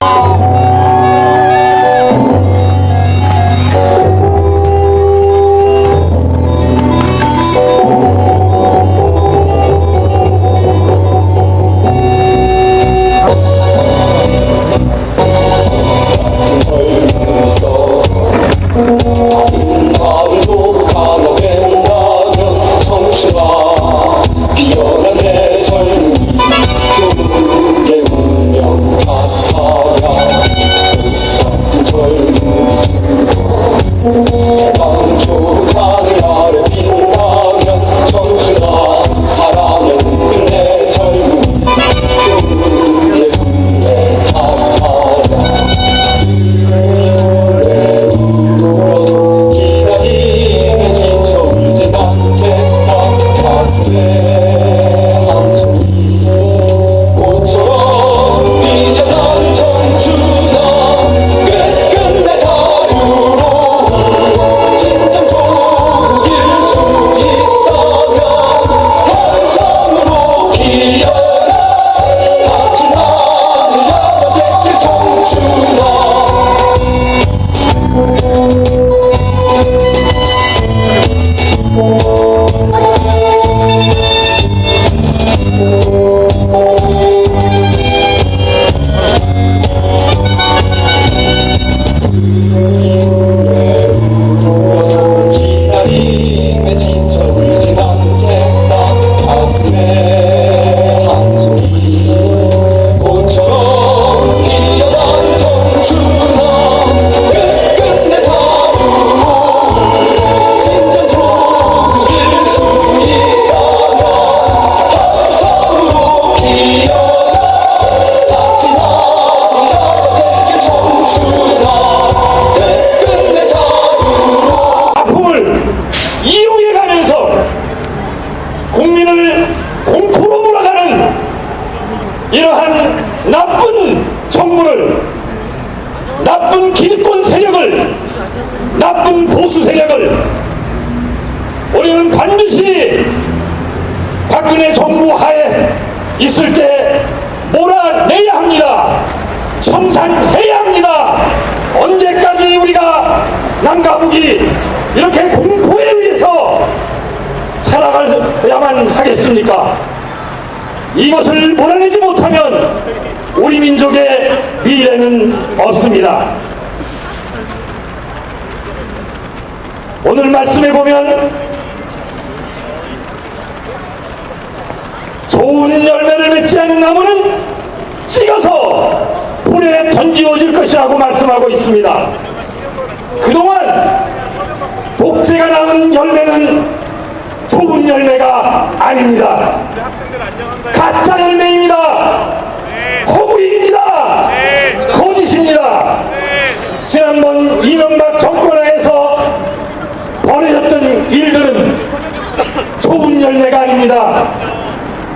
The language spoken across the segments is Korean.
마 나쁜 정부를 나쁜 기득권 세력을 나쁜 보수 세력을 우리는 반드시 박근혜 정부 하에 있을 때 몰아내야 합니다. 청산해야 합니다. 언제까지 우리가 남과 북이 이렇게 공포에 의해서 살아가야만 하겠습니까? 이것을 몰아내지 못하면 우리 민족의 미래는 없습니다. 오늘 말씀해 보면 좋은 열매를 맺지 않은 나무는 찍어서 불에 던지어질 것이라고 말씀하고 있습니다. 그동안 독재가 낳은 열매는 좋은 열매가 아닙니다. 가짜 열매입니다. 허구입니다. 거짓입니다. 지난번 이명박 정권하에서 벌어졌던 일들은 좋은 열매가 아닙니다.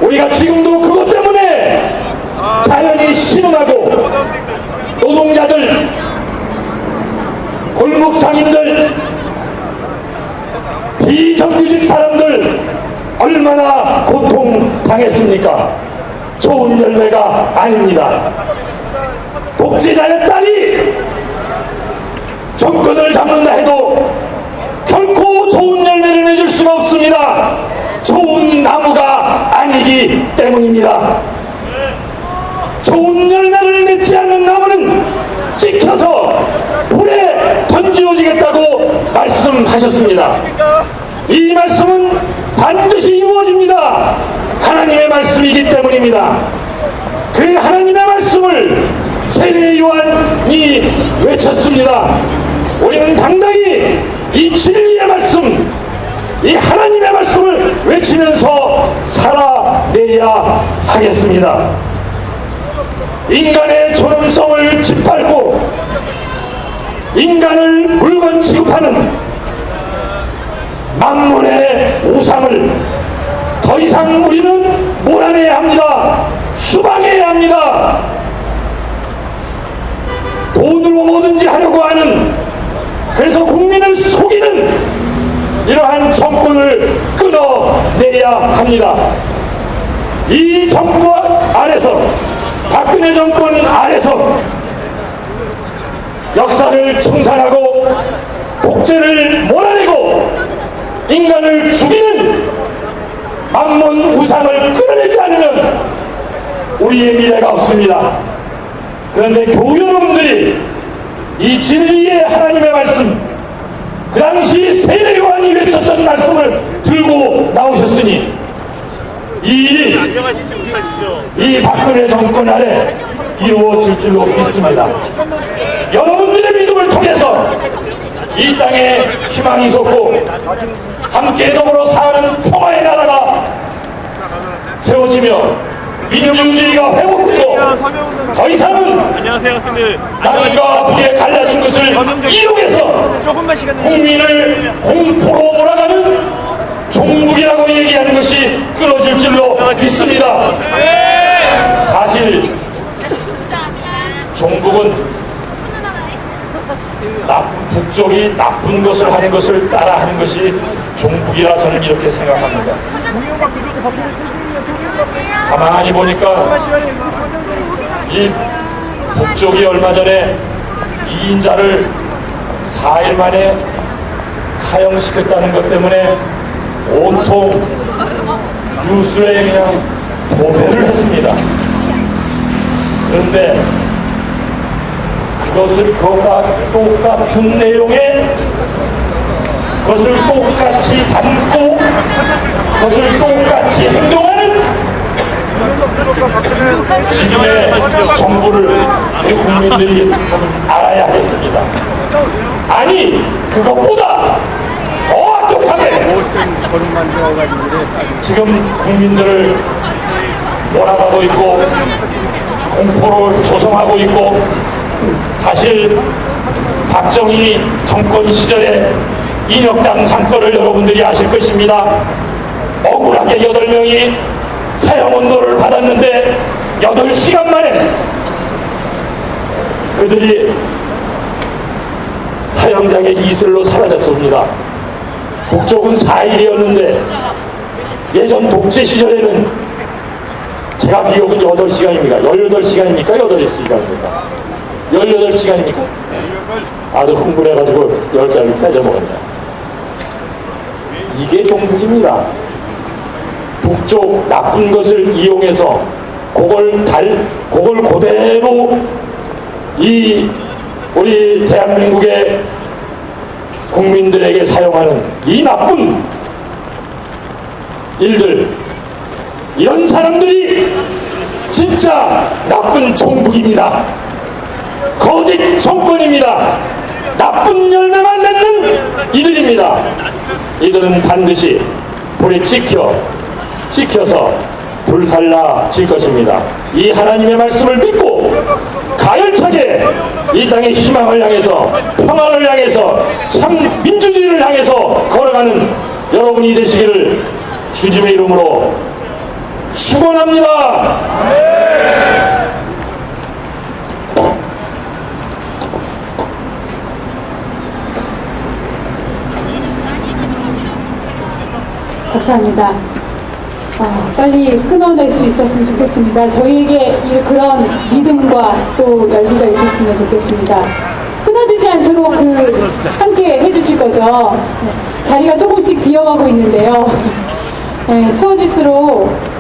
우리가 지금도 그것 때문에 자연이 신음하고 노동자들, 골목 상인들, 비정규직 사람들 얼마나 고통당했습니까? 좋은 열매가 아닙니다. 독재자의 딸이 정권을 잡는다 해도 결코 좋은 열매를 맺을 수가 없습니다. 좋은 나무가 아니기 때문입니다. 좋은 열매를 맺지 않는 나무는 찍혀서 불에 던지어지겠다고 말씀하셨습니다. 이 말씀은 반드시 이루어집니다. 하나님의 말씀이기 때문입니다. 그 하나님의 말씀을 세례 요한이 외쳤습니다. 우리는 당당히 이 진리의 말씀, 이 하나님의 말씀을 외치면서 살아내야 하겠습니다. 인간의 존엄성을 짓밟고 인간을 물건 취급하는 만물의 우상을 더 이상 우리는 몰아내야 합니다. 수방해야 합니다. 돈으로 뭐든지 하려고 하는 그래서 국민을 속이는 이러한 정권을 끊어내야 합니다. 이 정부 안에서 박근혜 정권 안에서 역사를 청산하고 독재를 몰아내고 인간을 죽이는 만문 우상을 끌어내지 않으면 우리의 미래가 없습니다. 그런데 교우 여러분들이 이 진리의 하나님의 말씀, 그 당시 외쳤던 말씀을 들고 나오셨으니 이. 이 박근혜 정권 아래 이루어질 줄로 믿습니다. 여러분들의 믿음을 통해서 이 땅에 희망이 솟고 함께 더불어 사는 평화의 나라가 세워지며 민주주의가 회복되고 더 이상은 안녕하세요, 학생들. 갈라진 것을 이용해서 조금만 시간 내주세요. 국민을 공포로 몰아가는 종북이라고 얘기하는 것이 끊어질 줄로 믿습니다. 사실 종북은 북쪽이 나쁜 것을 하는 것을 따라하는 것이 종북이라 저는 이렇게 생각합니다. 가만히 보니까 이 북쪽이 얼마 전에 이인자를 4일 만에 사형시켰다는 것 때문에 온통 뉴스에 그냥 고배를 했습니다. 그런데 그것을 그것과 똑같은 내용의 그것을 똑같이 담고 그것을 똑같이 행동하는 지금의 정부를 우리 국민들이 알아야 하겠습니다. 아니 그것보다 더 악독하게 지금 국민들을 몰아가고 있고 공포를 조성하고 있고 사실 박정희 정권 시절에 인혁당 상권을 여러분들이 아실 것입니다. 억울하게 여덟 명이 사형 언도를 받았는데 여덟 시간 만에 그들이 사형장의 이슬로 사라졌습니다. 북쪽은 4일이었는데 예전 독재 시절에는 제가 기억은 8시간입니까? 18시간입니까? 8시간입니까? 18시간입니까? 아주 흥분해가지고 10자를 빼져먹었네요. 이게 종북입니다. 북쪽 나쁜 것을 이용해서 그걸 달, 그걸 그대로 이 우리 대한민국의 국민들에게 사용하는 이 나쁜 일들 이런 사람들이 진짜 나쁜 종북입니다. 거짓 정권입니다. 나쁜 열매만 맺는 이들입니다. 이들은 반드시 불에 찍혀 찍혀서 불살라 질 것입니다. 이 하나님의 말씀을 믿고 가열차게 이 땅의 희망을 향해서 평화를 향해서 참 민주주의를 향해서 걸어가는 여러분이 되시기를 주님의 이름으로 축원합니다. 감사합니다. 아, 빨리 끊어낼 수 있었으면 좋겠습니다. 저희에게 이- 그런 믿음과 또 열기가 있었으면 좋겠습니다. 끊어지지 않도록 그 함께 해주실 거죠. 네, 자리가 조금씩 비어가고 있는데요. 네, 추워질수록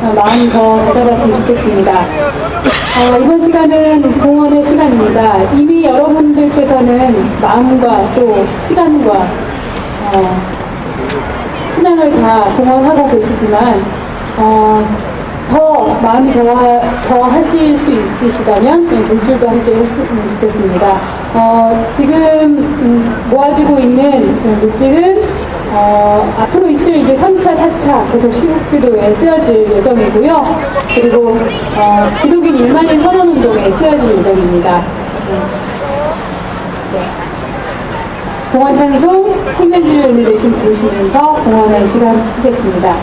어, 마음이 더 다잡았으면 좋겠습니다. 어, 이번 시간은 공헌의 시간입니다. 이미 여러분들께서는 마음과 또 시간과 어, 신앙을 다 동원하고 계시지만 어, 더 마음이 더, 더 하실 수 있으시다면 네, 물질도 함께 했으면 좋겠습니다. 어, 지금 음, 모아지고 있는 그 물질은 어, 앞으로 있을 이제 3차, 4차 계속 시국기도에 쓰여질 예정이고요. 그리고 어, 기독인 1만인 선언운동에 쓰여질 예정입니다. 네. 동원 찬송 생명지를 의미 대신 부르시면서 공헌의 시간 하겠습니다.